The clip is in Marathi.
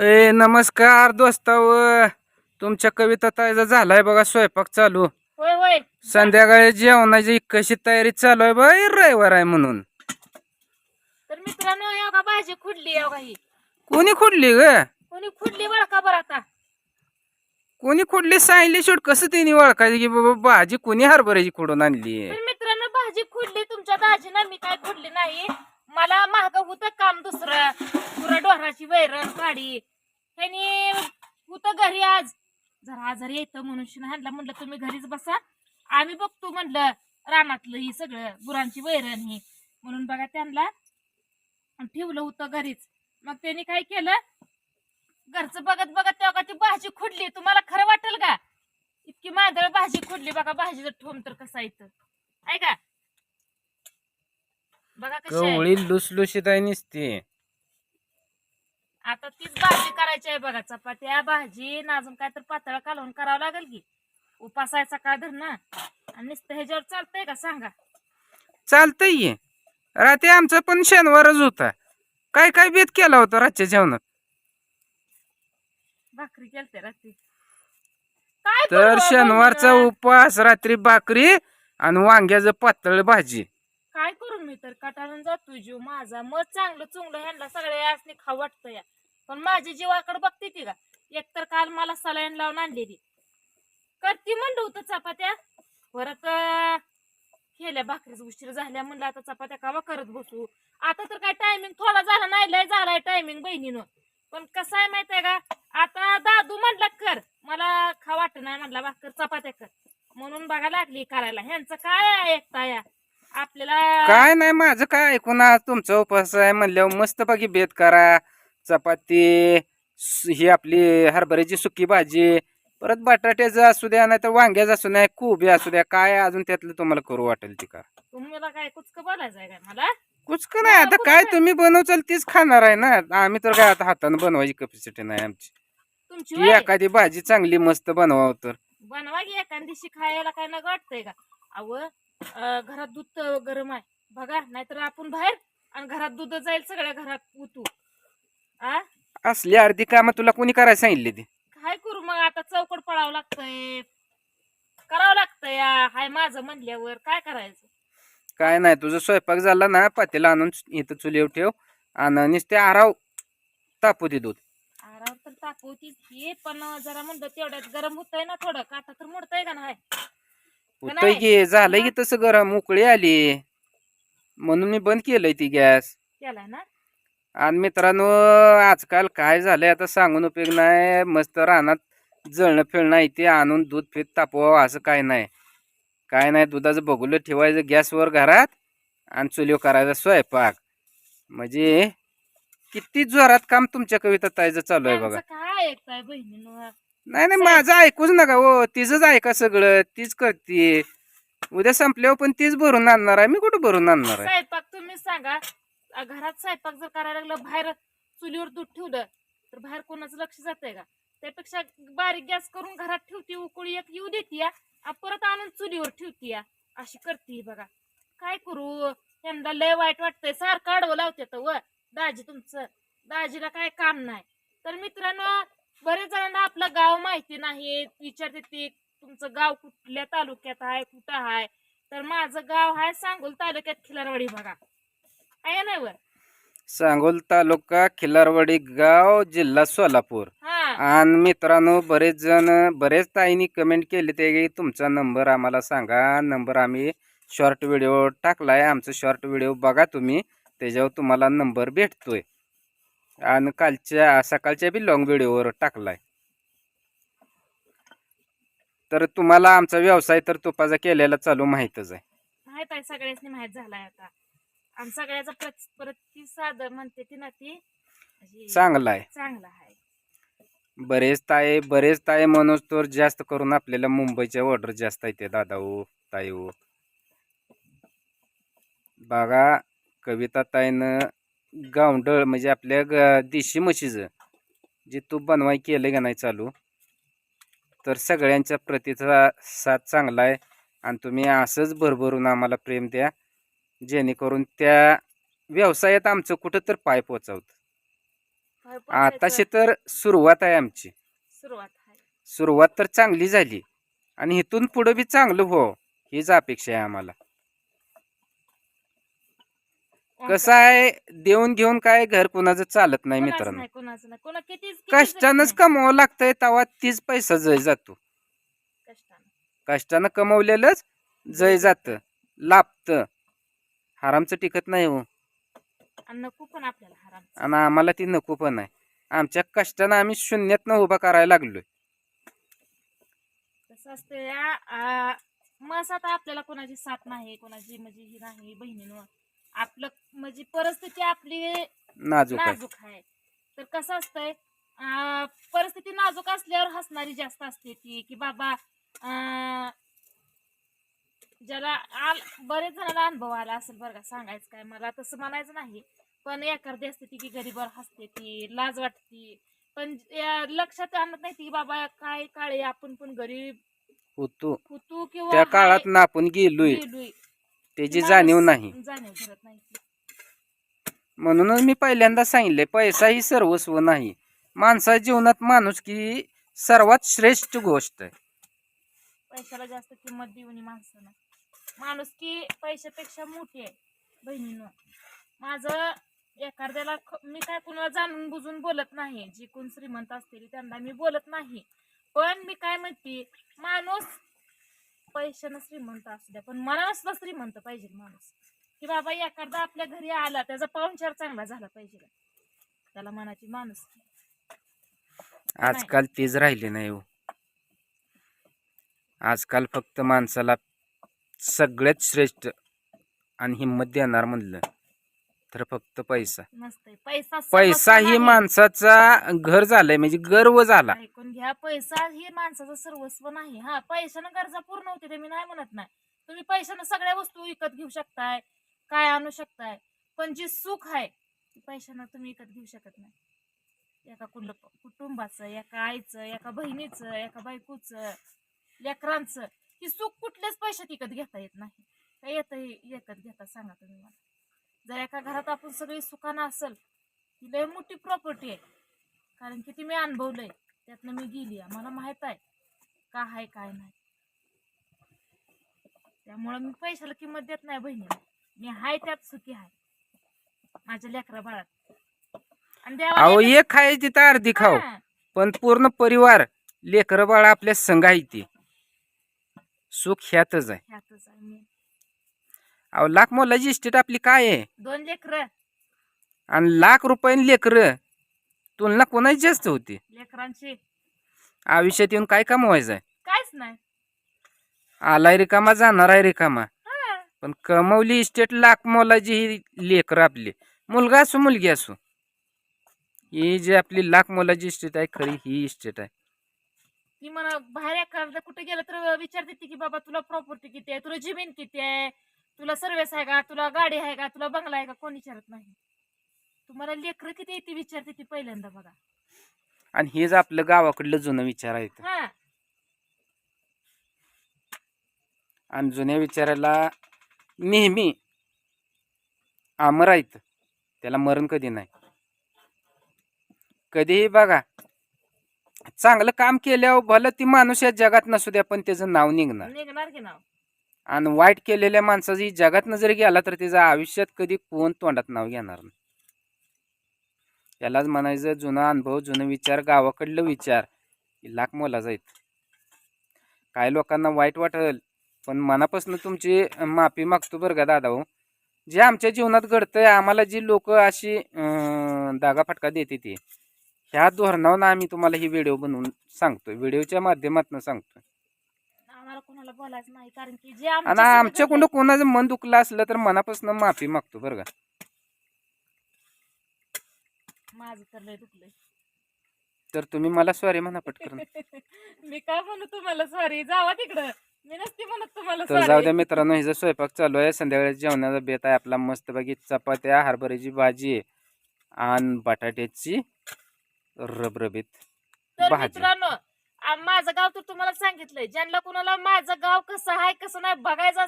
ए नमस्कार दोस्ताव. तुमच्या कविता तायचा झालाय बघा स्वयंपाक चालू. होय होय. संध्याकाळी जेवणाची कशी तयारी चालू आहे बाई रविवार आहे म्हणून. तर मित्रांनो योगा भाजी खुडली ही. कोणी खुडली ग? कोणी खुडली वळका बरं आता. कोणी खुडली सांगली शेवट कसं तिने ओळखायची की बाबा भाजी कोणी हरभऱ्याची खुडून आणली? तर मित्रांनो भाजी खुडली तुमच्या दाजीनं मी काय खुडली नाही. मला महाग होतं काम दुसरं. पुरा डोहराची वैरण काढी. ह्यानी होतं घरी आज. जरा आजारी येतं म्हणून हाणला म्हणलं तुम्ही घरीच बसा. आम्ही बघतो म्हणलं. रानातलं ही सगळं गुरांची वैरण ही. म्हणून बघा त्यांना ठेवलं होतं घरीच. मग त्यांनी काय केलं? घरचं बघत बघत तेव्हा ती भाजी खुडली? तुम्हाला खरं वाटेल का? इतकी मांदळ भाजी खुडली. बघा भाजीचं ठोम तर कसा येतं. ऐका बघा कशी आहे. कवळी लुसलुशीत आहे नुसती. आता तीच भाजी करायची आहे बघा चपात्या भाजी न अजून काय तर पातळ कालवून करावं लागेल की. उपासायचा का धरणं. आणि नुसतं ह्याच्यावर चालतंय का सांगा. चालतंय ये रात्री आमचा पण शनिवारच होता. काय काय बेत केला होता रातच्या जेवणात? भाकरी केलते रात्री. काय तर करू शनिवारचा? उपवास रात्री भाकरी आणि वांग्याचं पातळ भाजी. काय करू मी तर? कटाळून जातो जीव माझा. मग चांगलं चुंगलं ह्यांना सगळ्या असणे खाऊ वाटतं या. पण माझी जीवाकडे बघते ती का? एकतर काल मला सलाईन लावून आणलेली. करती म्हणलं होतं चपात्या. परत केल्या भाकरीच उशीर झाल्या म्हणलं आता चपात्या कावा करत बसू? आता तर काय टायमिंग थोडा झाला नाही लय झालाय टायमिंग बहिणीनं. पण कसं आहे माहितीये का? आता दादू म्हणला कर. मला खा वाटत नाही म्हणला भाकर चपात्या कर. म्हणून बघा लागली करायला. ह्यांचं काय आहे एकटा या? आपल्याला काय नाही माझं काय ऐकून आज तुमचा उपवास आहे म्हणल्यावर मस्त बाकी बेत करा चपाती स- ही आपली हरभऱ्याची सुकी भाजी परत बटाट्याचं असू द्या नाही तर वांग्याचं असू द्या कोबी असू द्या काय अजून त्यातलं तुम्हाला करू वाटेल ती का तुम्हाला काय कुचक बोलायचंय काय मला? कुचक नाही आता काय तुम्ही बनवचाल तीच खाणार आहे ना आम्ही तर काय आता हातानं बनवायची कपॅसिटी नाही आमची. तुमची ती वय एखादी भाजी चांगली मस्त बनवावं तर. बनवा की एखाद दिवशी खायला काय वाटतंय का? अव घरात दूध तर गरम आहे. बघा नाहीतर आपण बाहेर आणि घरात दूध जाईल सगळ्या घरात उतू. आ? असली अर्धी कामं तुला कोणी करायला सांगितली ती? काय करू मग? आता चौकट पळावं लागतंय. करावं लागतंय या. हाय माझं म्हणल्यावर काय करायचं? काय नाही तुझं स्वयंपाक झाला ना पातेला आणून इथं चुलीवर ठेव. आणि नुसते आराव तापू दे दूध. आरावर तर तापवतीच की पण जरा म्हणलं तेवढ्यात गरम होतंय ना थोडं. काटा तर मोडतंय का नाही? होतंय की झालंय की तसं गरम उकळी आली. म्हणून मी बंद केलंय ती गॅस. ना? आणि मित्रांनो आजकाल काय झालंय आता सांगून उपयोग नाही. मस्त रानात जळणं फिरणं आहे ते आणून दूध फित तापवावं असं काय नाही. काय नाही दुधाचं बघुलं ठेवायचं गॅसवर घरात आणि चुलीवर करायचा स्वयंपाक. म्हणजे किती जोरात काम तुमच्या कविता ताईचं चालू आहे बघा. काय ऐकताय बहिणीनं? नाही नाही माझं ऐकूच नका हो तिचंच ऐका सगळं तीच करते. उद्या संपल्यावर पण तीच भरून आणणार आहे मी कुठं भरून आणणार आहे? स्वयंपाक तुम्ही सांगा अ, घरात स्वयंपाक जर करायला लागलं बाहेर चुलीवर दूध ठेवलं तर बाहेर कोणाचं लक्ष जातंय का? त्यापेक्षा बारीक गॅस करून घरात ठेवती उकळी एक येऊ देते परत आणून चुलीवर ठेवती अशी करते बघा. काय करू त्यांना लय वाईट वाटतंय सारखं आडवं लावते व दाजी तुमचं दाजीला काय काम नाही. तर मित्रांनो बरेच जणांना आपलं गाव माहिती नाही विचारते ते तुमचं गाव कुठल्या तालुक्यात आहे कुठं आहे? तर माझं गाव आहे सांगोल तालुक्यात खिलारवाडी बघा. आहे ना वर? सांगोल तालुका खिलारवाडी गाव जिल्हा सोलापूर. हा. आणि मित्रांनो बरेच जण बरेच ताईंनी कमेंट केले ते की तुमचा नंबर आम्हाला सांगा. नंबर आम्ही शॉर्ट व्हिडिओ टाकलाय. आमचं शॉर्ट व्हिडिओ बघा तुम्ही. त्याच्यावर तुम्हाला नंबर भेटतोय. आणि कालच्या सकाळच्या बी लॉंग व्हिडिओवर टाकलाय. तर तुम्हाला आमचा व्यवसाय तर तुपाचा केलेला चालू माहीतच आहे. माहीत आहे सगळ्यांनी माहीत झालाय आता. आणि सगळ्याचा प्रत- प्रतिसाद म्हणते ती ना ती. अशी चांगला आहे चांगला आहे. बरेच ताई बरेच ताई म्हणून तर जास्त करून आपल्याला मुंबईच्या ऑर्डर जास्त येते दादा हो ताई हो बघा कविता ताईनं गावंडळ म्हणजे आपल्या ग देशी म्हशीचं जे तूप बनवाय केलं का नाही चालू? तर सगळ्यांच्या प्रतिसाद चांगला आहे आणि तुम्ही असंच भरभरून आम्हाला प्रेम द्या जेणेकरून त्या व्यवसायात आमचं कुठं तर पाय पोचावतं आताशी तर सुरुवात आहे आमची. सुरुवात सुरुवात तर चांगली झाली आणि इथून पुढे बी चांगलं हो हीच अपेक्षा आहे आम्हाला. कसं आहे देऊन घेऊन काय घर कुणाचं चालत नाही कोणाचं मित्रांनो. नाही कोणाचं नाही. कोणा किती कष्टानंच कमवावं लागतंय तेव्हा तीच पैसा जय जातो. कष्टानं. कष्टानं कमवलेलंच जय जातं. लाभतं. हरामचं टिकत नाही हो. आणि नको पण आपल्याला हराम आणि आम्हाला ती नको पण आहे. आमच्या कष्टानं आम्ही शून्यातनं उभा करायला लागलोय. कसं असतं या आ, मस आता आपल्याला कोणाची साथ नाही कोणाची म्हणजे ही नाही बहिणीनं आपलं म्हणजे परिस्थिती आपली नाजूक आहे. नाजूक आहे. तर कसं असतंय परिस्थिती नाजूक असल्यावर हसणारी जास्त असते ती की बाबा ज्याला आल बरेच जणांना अनुभव आला असेल बरं का सांगायचं काय मला तसं म्हणायचं नाही पण एखादी असते ती की गरीबावर हसते ती लाज वाटते. पण या लक्षात आणत नाही ती की बाबा काय काळे आपण पण गरीब होतो. होतो किंवा त्या काळात ना आपण गेलोय. गेलोय. त्याची जाणीव नाही. जाणीव धरत नाही म्हणूनच मी पहिल्यांदा सांगितले पैसा ही सर्वस्व नाही. माणसाच्या जीवनात माणूस की सर्वात श्रेष्ठ गोष्ट आहे. पैशाला जास्त किंमत देऊन माणसानं माणूस की पैशापेक्षा मोठी आहे बहिणीनं. माझं एखाद्याला ख- मी काय कुणाला जाणून बुजून बोलत नाही जी कोण श्रीमंत असतील त्यांना मी बोलत नाही. पण मी काय म्हणते माणूस पैशानं श्रीमंत असू द्या पण मनानं सुद्धा श्रीमंत पाहिजे माणूस. की बाबा एखादा आपल्या घरी आला त्याचा पाहुणचार चांगला झाला पाहिजे त्याला मनाची माणूस आजकाल तेच राहिले नाही हो. आजकाल फक्त माणसाला सगळ्यात श्रेष्ठ आणि हिंमत देणार म्हणलं तर फक्त पैसा. पैसा पैसा ही. माणसाचा घर झालाय म्हणजे गर्व झाला. ऐकून घ्या पैसा हे माणसाचं सर्वस्व नाही. हा पैशानं गरजा पूर्ण होते ते मी नाही म्हणत नाही. तुम्ही पैशानं सगळ्या वस्तू विकत घेऊ शकताय. काय आणू शकताय? पण जे सुख आहे ते तुम्ही विकत घेऊ शकत नाही. एका कुंड कुटुंबाचं एका आईचं एका बहिणीचं एका बायकोचं लेकरांचं हे सुख कुठल्याच पैशात विकत घेता येत नाही. काय येतं विकत घेता सांगा तुम्ही मला. जर एका घरात आपण सगळी सुखानं असेल ही लय मोठी प्रॉपर्टी आहे. कारण की ती मी अनुभवलंय त्यातनं मी गेली आहे. मला माहीत आहे का आहे काय नाही. त्यामुळं मी पैशाला किंमत देत नाही बहिणीला. मी हाय त्यात सुखी आहे माझ्या लेकरा बाळात. आणि अहो एक खाय तिथं अर्धी हा, पण पूर्ण परिवार लेकरं बाळ आपल्या संघ आहे ती. सुख ह्यातच आहे. ह्यातच आहे मी. अहो लाख मोलाची इस्टेट आपली काय आहे? दोन लेकर. आणि लाख रुपये लेकरं तुलना कोणाची जास्त होती? लेकरांची. आयुष्यात येऊन काय कमवायचं आहे? काहीच नाही. आलाय रिकामा जाणार आहे रिकामा. पण कमवली इस्टेट लाख मोलाची ही लेकरं आपली. मुलगा असो मुलगी असो. ही जी आपली लाख मोलाची इस्टेट आहे खरी ही इस्टेट आहे. ती म्हणा बाहेर एखादं कुठे गेलं तर विचारते ती की बाबा तुला प्रॉपर्टी किती आहे? तुला जमीन किती आहे? तुला सर्व्हिस आहे का? तुला गाडी आहे का? तुला बंगला आहे का? कोण विचारत नाही. तुम्हाला लेकरं किती आहे ती विचारते ती पहिल्यांदा बघा. आणि हेच आपलं गावाकडलं जुनं विचार आहे हा. आणि जुन्या विचाराला नेहमी अमर आहेत. त्याला मरण कधी नाही. कधीही बघा चांगलं काम केल्यावर भलं ती माणूस या जगात नसू द्या पण त्याचं नाव निघणार. निघणार की नाव? आणि वाईट केलेल्या माणसाची जगात जर गेला तर त्याचं आयुष्यात कधी कोण तोंडात नाव घेणार नाही. यालाच म्हणायचं जुना अनुभव जुनं विचार गावाकडलं विचार. लाख मोलाचा आहेत. काय लोकांना वाईट वाटेल पण मनापासून तुमची माफी मागतो बरं का दादा हो जे आमच्या जीवनात घडतंय आम्हाला जी लोक अशी अं, दागाफटका देते ती ह्या धोरणावर आम्ही तुम्हाला ही व्हिडिओ बनवून सांगतोय. व्हिडिओच्या माध्यमातून सांगतोय. आणि आमच्याकडून कोणाचं मन दुखलं असलं तर मनापासून माफी मागतो बरं का. माझं तर लय दुखलंय. तर तुम्ही मला सॉरी म्हणा पटकन मी काय म्हणू तुम्हाला सॉरी जावा तिकडं. मी नसते म्हणत तुम्हाला तर जाऊ द्या मित्रांनो हिचा स्वयंपाक चालू आहे. संध्याकाळच्या जेवणाचा बेत आहे. आपला मस्तपैकी चपात्या हरभऱ्याची भाजी आणि बटाट्याची रबरबीत तर भाजी. मित्रांनो आ- माझं गाव तर तुम्हाला सांगितलंय. ज्यांना कुणाला माझं गाव कसं आहे कसं नाही बघायचं